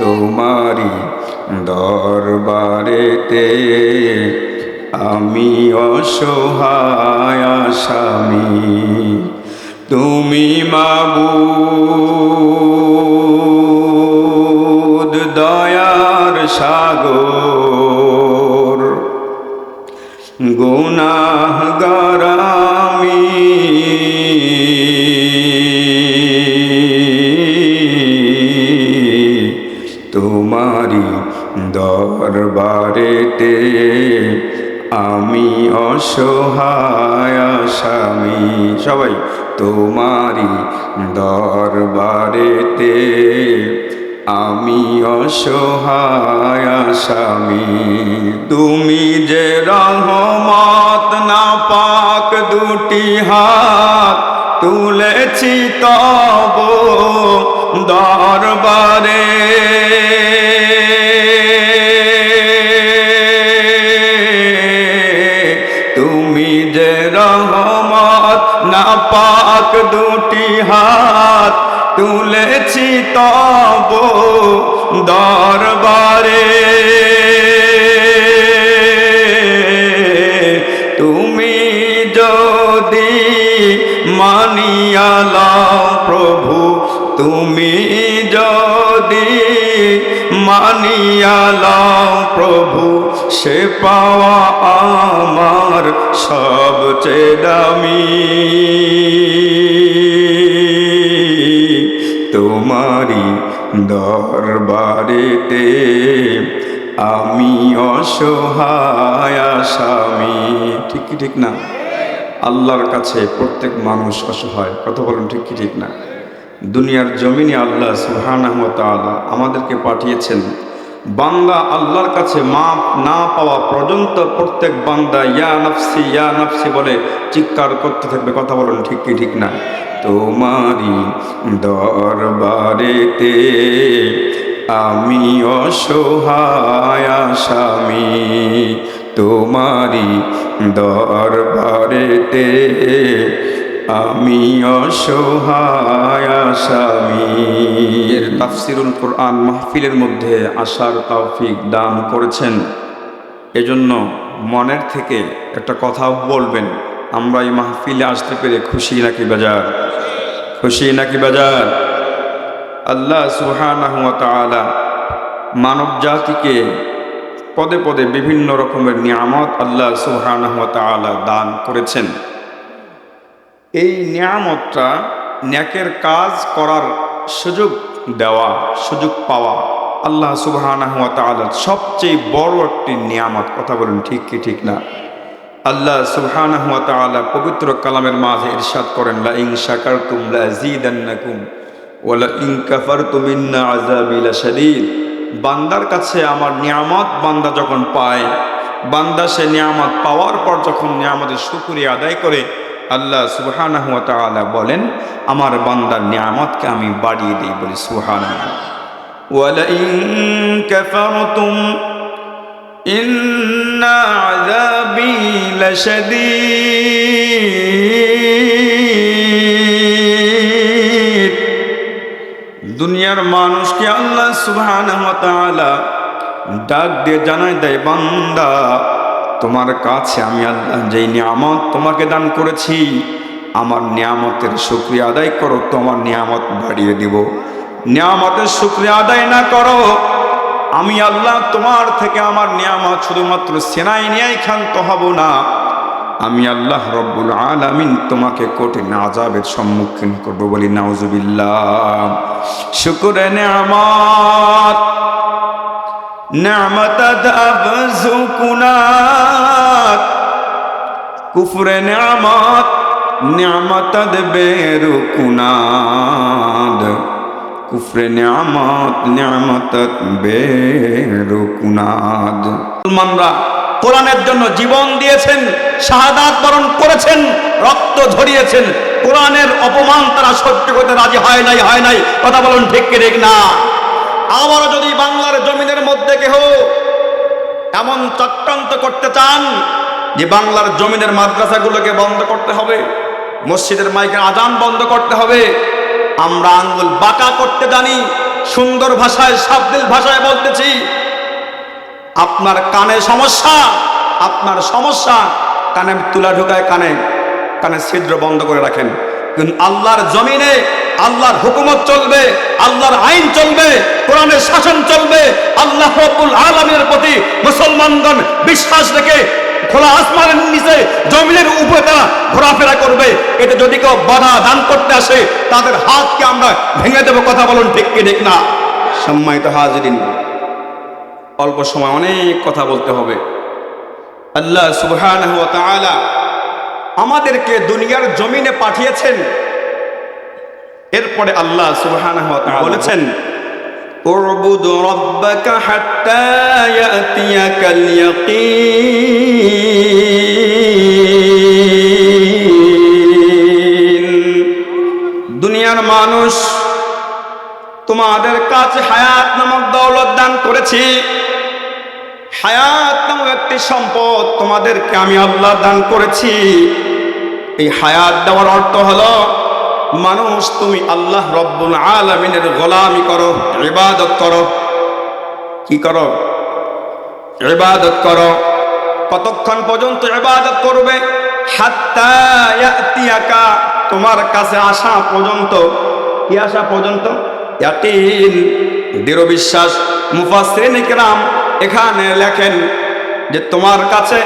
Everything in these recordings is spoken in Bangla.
তোমারি দরবারেতে আমি অসহায় আসামি। তুমি মাবুদ দয়ার সাগর গুনাহগার আমি তোমারি দরবারেতে আমি অসহায় আসামি সবাই তোমারি দরবারেতে আমি অসহায় আসামি তুমি যে রহমত না পাক দুটি হাত তুলেছি তব দরবারে। তব দরবারে। তুমি যদি মানিয়ালাও প্রভু, তুমি যদি মানিয়ালাও প্রভু, সে পাওয়া আমার সবচেয়ে দামি। তোমারি দরবারেতে আমি অসহায় আসামি। ঠিক কি ঠিক না? আল্লাহর কাছে প্রত্যেক মানুষ অসহায়। কথা বলেন ঠিক কি ঠিক না? দুনিয়ার জমিনে আল্লাহ সুবহানাহু ওয়া তাআলা আমাদেরকে পাঠিয়েছেন। বান্দা আল্লাহর কাছে মাপ না পাওয়া পর্যন্ত প্রত্যেক বান্দা ইয়া নফসি ইয়া নফসি বলে চিৎকার করতে থাকবে। কথা বলেন ঠিক কি ঠিক না? তোমারি দরবারেতে আমি অসহায় আসামি। তোমারি দরবারেতে আমি অসহায় আসামি। এর তাফসিরুল কোরআন মাহফিলের মধ্যে আসার তৌফিক দান করেছেন। এজন্য মনের থেকে একটা কথা বলবেন। আমরা এই মাহফিলে আসতে পেরে খুশি নাকি বাজার? খুশি নাকি বাজার? আল্লাহ তাআলা মানব জাতিকে পদে পদে বিভিন্ন রকমের নিয়ামত আল্লাহ তাআলা দান করেছেন। এই নিয়ামতটা ন্যাকের কাজ করার সুযোগ দেওয়া, সুযোগ পাওয়া আল্লাহ তাআলার সবচেয়ে বড় একটি নিয়ামত। কথা বলুন, ঠিক কি, ঠিক না? আল্লাহ সুবহানাহু ওয়া তাআলা পবিত্র কালামের মাঝে ইরশাদ করেন লা ইন শাকারতুম লা ওয়া লা ইন কাফারতুম ইন্না আযাবি লাশাদীদ। বান্দার কাছে আমার নিয়ামত বান্দা যখন পায়, বান্দা সে নিয়ামত পাওয়ার পর যখন নিয়ামতের শুকরিয়া আদায় করে, আল্লাহ সুবহানাহু ওয়া তাআলা বলেন, আমার বান্দার নিয়ামতকে আমি বাড়িয়ে দিই বলি সুবহানাল্লাহ। ওয়া লা ইন কাফারতুম إن عذابي لشديد দুনিয়ার মানুষকে আল্লাহ সুবহানাহু ওয়া তাআলা ডাক দিয়ে জানাই দেয় বান্দা তোমার কাছে আমি আল্লাহ যেই নিয়ামত তোমাকে দান করেছি আমার নিয়ামতের শুক্রিয়া আদায় করো তোমার নিয়ামত বাড়িয়ে দিব নিয়ামতের শুক্রিয়া আদায় না করো আমি আল্লাহ তোমার থেকে আমার নিয়ামত শুধুমাত্র সেনাই নিয়েই ক্ষান্ত হব না। আমি আল্লাহ রব্বুল আলামিন তোমাকে কঠিন আজাবের সম্মুখীন করব বলি, নাউজুবিল্লাহ। শুকুরে নিয়ামত নিয়ামত আবজুকুনাত কুফরে নিয়ামত নিয়ামত বেরুকুনাদ কুফরে নিয়ামত নিয়ামত বেরুকুনাদ। মুসলমানরা কোরআনের জন্য জীবন দিয়েছেন, শাহাদাত বরণ করেছেন, রক্ত ঝরিয়েছেন। কোরআনের অপমান তারা সহ্য করতে রাজি হয় নাই হয় নাই। কথা বলুন ঠিক ঠিক না? আবারও যদি বাংলার জমিনের মধ্যে কেহ এমন চক্রান্ত করতে চান, যে বাংলার জমিনের মাদ্রাসাগুলোকে বন্ধ করতে হবে, মসজিদের মাইকের আজান বন্ধ করতে হবে আমরা আঙ্গুল বাঁকা করতে জানি, সুন্দর ভাষায় শাব্দিক ভাষায় বলতেছি, আপনার কানে সমস্যা, আপনার সমস্যা, কানে তুলা ঢোকায় কানে কানে ছিদ্র বন্ধ করে রাখেন। কিন্তু আল্লাহর জমিনে, আল্লাহর হুকুমত চলবে, আল্লাহর আইন চলবে, কোরআনের শাসন চলবে, আল্লাহ প্রতি মুসলমানগণ বিশ্বাস রেখে খোলা আসমানের নিচে জমিনের উপরে তারা ঘোরাফেরা করবে। এটা যদি কেউ বাধা দান করতে আসে, তাদের হাতকে আমরা ভেঙে দেবো, কথা বলুন ঠিক কি, ঠিক না? সম্মানিত হাজিরিন, অল্প সময় অনেক কথা বলতে হবে। আল্লাহ তাআলা আমাদেরকে দুনিয়ার জমিনে পাঠিয়েছেন। এরপরে আল্লাহ তাআলা বলেছেন اعبد ربك حتى يأتيك اليقين দুনিয়ার মানুষ তোমাদের কাছে হায়াত নামক দৌলত দান করেছি হায়াত নামক একটি সম্পদ তোমাদেরকে আমি আল্লাহ দান করেছি এই হায়াত দেওয়ার অর্থ হলো মানুষ, তুমি আল্লাহ রব্বুল আলমিনের গোলামি করো, ইবাদত করো। কি করো? ইবাদত করো। কতক্ষণ পর্যন্ত ইবাদত করবে? তোমার কাছে আসা পর্যন্ত। কি আসা পর্যন্ত? দৃঢ় বিশ্বাস। মুফাসসিরিন ইকরাম এখানে লেখেন যে তোমার কাছে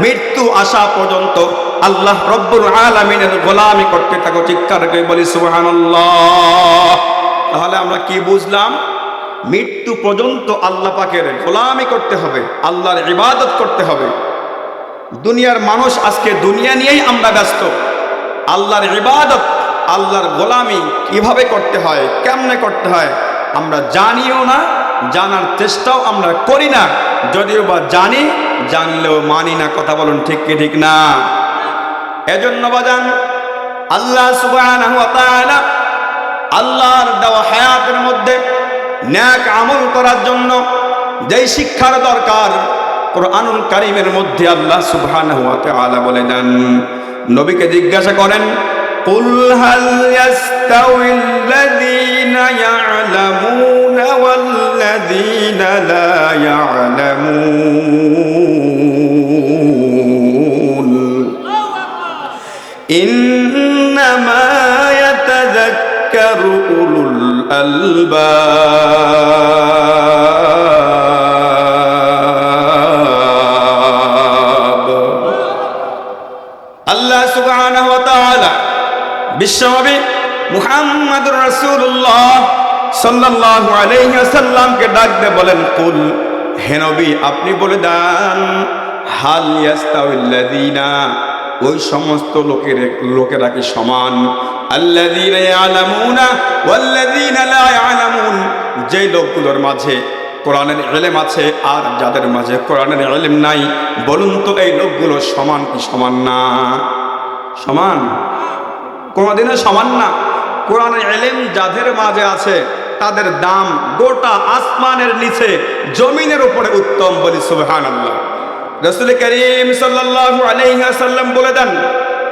মৃত্যু আসা পর্যন্ত। আল্লাহ রব্বুল আলামিনের গোলামি করতে থাকো, চিৎকার করে বলি, সুবহানাল্লাহ। তাহলে আমরা কি বুঝলাম? মৃত্যু পর্যন্ত আল্লাহ পাকের গোলামি করতে হবে, আল্লাহর ইবাদত করতে হবে। দুনিয়ার মানুষ আজকে দুনিয়া নিয়েই আমরা ব্যস্ত। আল্লাহর ইবাদত, আল্লাহর গোলামি কীভাবে করতে হয়, কেমনে করতে হয়, আমরা জানিও না, জানার চেষ্টাও আমরা করি না। যদিও বা জানি, জানলেও মানি না, কথা বলুন ঠিক কি ঠিক না। এজন্য বাজান আল্লাহ সুবহানাহু ওয়া তাআলা আল্লাহর দেওয়া হায়াতের মধ্যে ন্যাক আমল করার জন্য যেই শিক্ষার দরকার কোরআনুল কারিমের মধ্যে আল্লাহ সুবহানাহু ওয়া তাআলা বলে দেন নবীকে জিজ্ঞাসা করেন قل هل يستوي الذين يعلمون والذين لا يعلمون إنما يتذكر أولو الألباب আল্লাহ সুবহানাহু ওয়া তাআলা বিশ্বনবী মুহাম্মদুর রাসূলুল্লাহ সাল্লাল্লাহু আলাইহি ওয়াসাল্লামকে ডাক দিয়ে বলেন কুল হে নবী আপনি বলে দেন হাল ইয়াস্তাউল্লাযিনা ওই সমস্ত লোকের লোকেরা কি সমান? যে লোকগুলোর মাঝে কোরআনের এলেম আছে আর যাদের মাঝে কোরআনের এলেম নাই, বলুন তো এই লোকগুলো সমান কি সমান না? সমান? কোনোদিনও সমান না। কোরআনের এলেম যাদের মাঝে আছে, তাদের দাম গোটা আসমানের নিচে, জমিনের উপরে উত্তম বলি সুবহান আল্লাহ রসুল করিম সাল্লাল্লাহু আলাইহি ওয়াসাল্লাম বলে দেন,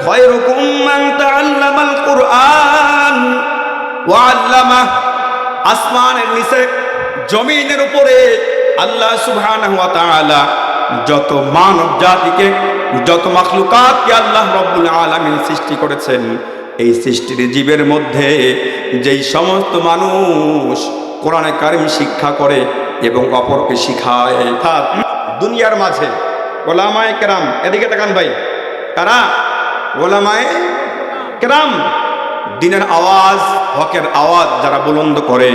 খায়রুকুম মান তাআল্লামাল কুরআন ওয়া আল্লামা আসমানের নিচে, জমিনের উপরে আল্লাহ সুবহানাহু ওয়া তাআলা যত মানব জাতিকে, যত মাখলুকাতকে আল্লাহ রব্বুল আলামিন সৃষ্টি করেছেন, এই সৃষ্টির জীবের মধ্যে যেই সমস্ত মানুষ কোরআনে কারিম শিক্ষা করে এবং অপরকে শিখায় দুনিয়ার মাঝে ওলামায়ে কেরাম, এদিকে তাকান ভাই। কারা? ওলামায়ে কেরাম। দিনের আওয়াজ, হকের আওয়াজ যারা বুলন্দ করে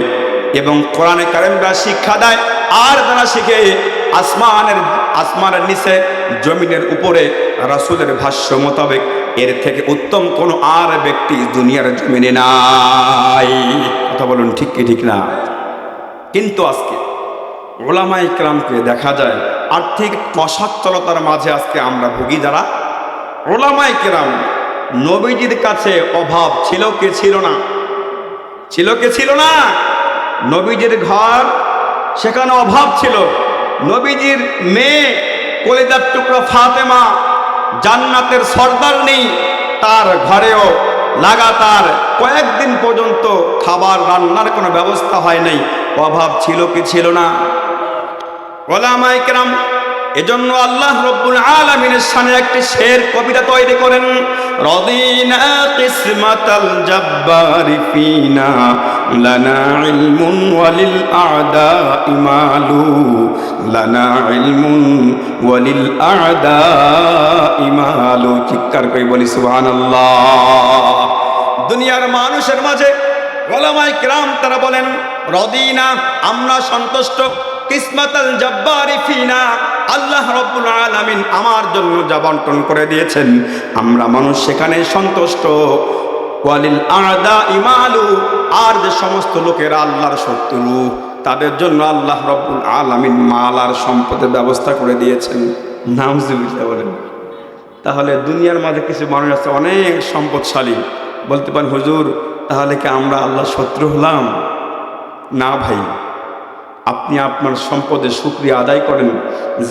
এবং কোরআনে কারিমরা শিক্ষা দেয়, আর যারা শিখে আসমানের আসমানের নিচে, জমিনের উপরে রাসূলের ভাষ্য মোতাবেক এর থেকে উত্তম কোনো আর ব্যক্তি দুনিয়ার জমিনে নাই। কথা বলুন ঠিক কি ঠিক না? কিন্তু আজকে ওলামাই ক্রামকে দেখা যায় আর্থিক অসচ্ছলতার মাঝে আজকে আমরা ভুগি যারা। ওলামাই কেরাম, নবীজির কাছে অভাব ছিল কে ছিল না? ছিল কে ছিল না? নবীজির ঘর, সেখানে অভাব ছিল। নবীজির মেয়ে কলিদার টুকরা ফাতেমা, জান্নাতের সর্দার নেই, তার ঘরেও লাগাতার কয়েকদিন পর্যন্ত খাবার রান্নার কোনো ব্যবস্থা হয় নাই। অভাব ছিল কি ছিল না? ওলামাই কেরাম, এজন্য আল্লাহ রব্বুল আলামিনের সামনে একটি শের কবিতা তৈরি করেন, রদিনা ওয়ালিল আ'দা ইমালু ওয়ালিল আ'দা চিৎকার করে বলি, সুবহানাল্লাহ। দুনিয়ার মানুষের মাঝে ওলামাই কিরাম তারা বলেন, রদিনা, আমরা সন্তুষ্ট। কিসমাতাল জব্বারি ফিনা, আল্লাহ রব্বুল আলামিন আমার জন্য যা বন্টন করে দিয়েছেন। আমরা মানুষ সেখানে সন্তুষ্ট। ওয়ালিল আদা ইমালু আর যে সমস্ত লোকেরা আল্লাহর শত্রু, তাদের জন্য আল্লাহ রব্বুল আলামিন মাল আর সম্পদের ব্যবস্থা করে দিয়েছেন। নামজুবিল্লাহ বলেন। তাহলে দুনিয়ার মাঝে কিছু মানুষ আছে, অনেক সম্পদশালী। বলতে পারেন, হুজুর, তাহলে কি আমরা আল্লাহ শত্রু হলাম? না ভাই। আপনি আপনার সম্পদের সুক্রিয়া আদায় করেন,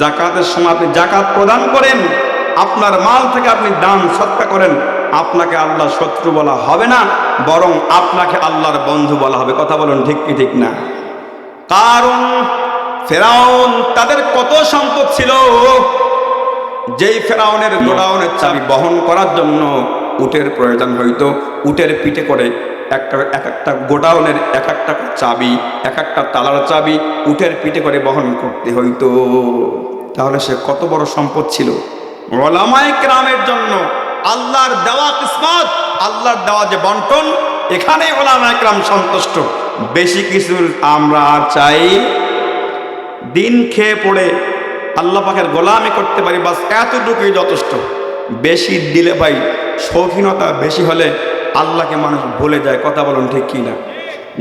জাকাতের সময় আপনি জাকাত প্রদান করেন, আপনার মাল থেকে আপনি দান সৎকা করেন, আপনাকে আল্লাহ শত্রু বলা হবে না, বরং আপনাকে আল্লাহর বন্ধু বলা হবে। কথা বলুন ঠিক কি ঠিক না? কারণ ফেরাউন তাদের কত সম্পদ ছিল? যেই ফেরাউনের গোডাউনের চাবি বহন করার জন্য উটের প্রয়োজন হইতো, উটের পিঠে করে একটা, এক একটা গোডাউনের এক একটা চাবি, এক একটা তালার চাবি উঠের পিঠে করে বহন করতে হইতো। তাহলে সে কত বড় সম্পদ ছিল? ওলামায় জন্য আল্লাহর দেওয়া কিসমত, আল্লাহর দেওয়া যে বন্টন, এখানে ওলামায় সন্তুষ্ট। বেশি কিছু আমরা আর চাই দিন খেয়ে পড়ে আল্লাহ পাখের গোলামি করতে পারি, বাস এতটুকুই যথেষ্ট। বেশি দিলে ভাই শৌখিনতা বেশি হলে আল্লাহকে মানুষ ভুলে যায়, কথা বলুন ঠিক কি না?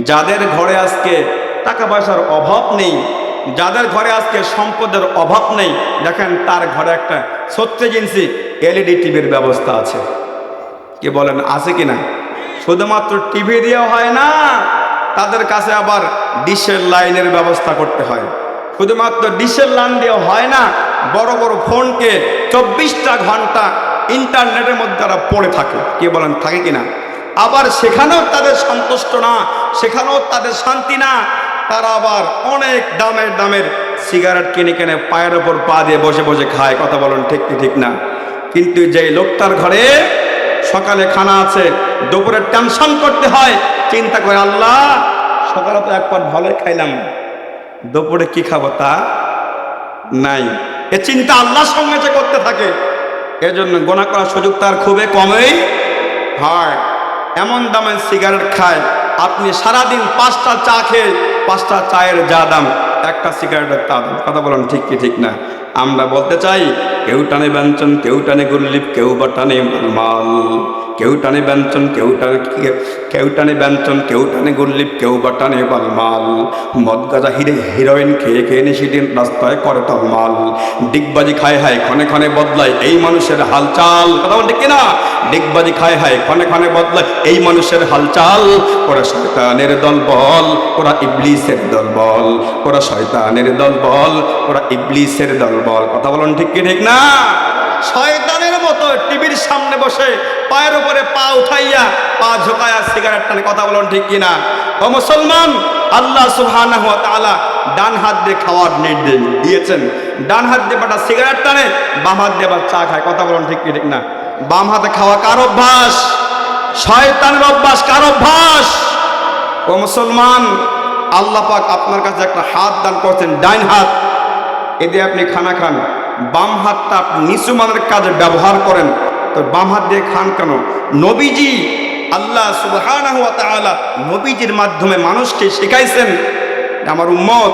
যাদের ঘরে আজকে টাকা পয়সার অভাব নেই, যাদের ঘরে আজকে সম্পদের অভাব নেই, দেখেন তার ঘরে একটা সত্যি জিনিসই এলইডি টিভির ব্যবস্থা আছে। কে বলেন, আছে কি না? শুধুমাত্র টিভি দিয়ে হয় না, তাদের কাছে আবার ডিশের লাইনের ব্যবস্থা করতে হয়। শুধুমাত্র ডিশের লাইন দিয়ে হয় না, বড় বড় ফোনকে চব্বিশটা ঘণ্টা ইন্টারনেটের মধ্যে তারা পড়ে থাকে। কে বলেন, থাকে কি না? আবার সেখানেও তাদের সন্তুষ্ট না, সেখানেও তাদের শান্তি না। তারা আবার অনেক দামের দামের সিগারেট কিনে কিনে পায়ের ওপর পা দিয়ে বসে বসে খায়, কথা বলেন ঠিক ঠিক না। কিন্তু যেই লোকটার ঘরে সকালে খানা আছে, দুপুরে টেনশন করতে হয়, চিন্তা করে, আল্লাহ, সকালে তো একবার ভালোই খাইলাম, দুপুরে কি খাব তা নাই। এ চিন্তা আল্লাহর সঙ্গে যে করতে থাকে, এজন্য গোনা করার সুযোগ তার খুবই কমই হয়। এমন দামের সিগারেট খায়, আপনি সারাদিন পাঁচটা চা খেয়ে, পাঁচটা চায়ের যা দাম, একটা সিগারেটের তা দাম। কথা বলেন ঠিক কি ঠিক না? আমরা বলতে চাই, কেউ টানে ব্যঞ্চন কেউ টানে গুল্লিপ কেউ বা টানে মাল কেউ টানে ব্যঞ্চন কেউ টানে কেউ টানে ব্যঞ্চন কেউ টানে গুল্লিপ কেউ বা টানে মাল মদ গাজা হিরে হিরোইন খেয়ে খেয়ে নিশিদিন রাস্তায় করে মাল ডিগবাজি খায় হায়, ক্ষণে ক্ষণে বদলায় এই মানুষের হালচাল। কথা বলতে কিনা ডিগবাজি খায় হায়, ক্ষণে ক্ষণে বদলায় এই মানুষের হালচাল। ওরা শয়তানের দল বল ওরা ইবলিসের দল বল ওরা শয়তানের দল বল ওরা ইবলিসের দল বল কথা বলুন ঠিক কি ঠিক না? শয়তানের মতো টিভির সামনে বসে পায়ের উপরে পা উঠাইয়া, পা ঝোকায়া সিগারেট টানে কথা বলুন ঠিক কিনা ও মুসলমান, আল্লাহ সুবহানাহু ওয়া তাআলা ডান হাত দিয়ে খাওয়ার নির্দেশ দিয়েছেন। ডান হাত দিয়ে বাটা সিগারেট টানে, বাম হাত দিয়ে আবার চা খায়, কথা বলুন ঠিক কি ঠিক না? বাম হাতে খাওয়া কার অভ্যাস? শয়তানের অভ্যাস কার অভ্যাস? ও মুসলমান, আল্লাহ পাক আপনার কাছে একটা হাত দান করছেন, ডাইন হাত। এতে আপনি খানা খান। বাম হাতটা আপনি নিচু মানের কাজে ব্যবহার করেন। তো বাম হাত দিয়ে খান কেন? নবীজি আল্লাহ তাআলা নবীজির মাধ্যমে মানুষকে শেখাইছেন আমার উম্মত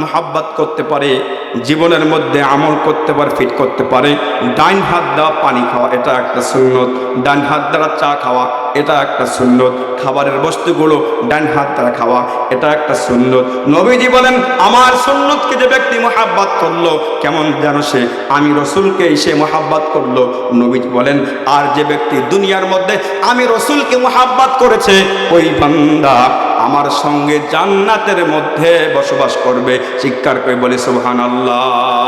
মোহাব্বত করতে পারে, জীবনের মধ্যে আমল করতে পারে, ফিট করতে পারে, ডাইন হাত দেওয়া পানি খাওয়া, এটা একটা সুন্নত। ডান হাত দ্বারা চা খাওয়া, এটা একটা সুন্নত। খাবারের বস্তুগুলো ডান হাত দ্বারা খাওয়া, এটা একটা সুন্নত। নবীজি বলেন, আমার সুন্নতকে যে ব্যক্তি মোহাব্বত করল, কেমন যেন সে, আমি রসুলকে সে মোহাব্বত করল। নবীজি বলেন, আর যে ব্যক্তি দুনিয়ার মধ্যে আমি রসুলকে মোহাব্বত করেছে, ওই বান্দা আমার সঙ্গে জান্নাতের মধ্যে বসবাস করবে। চিৎকার করে বলে সুবহান আল্লাহ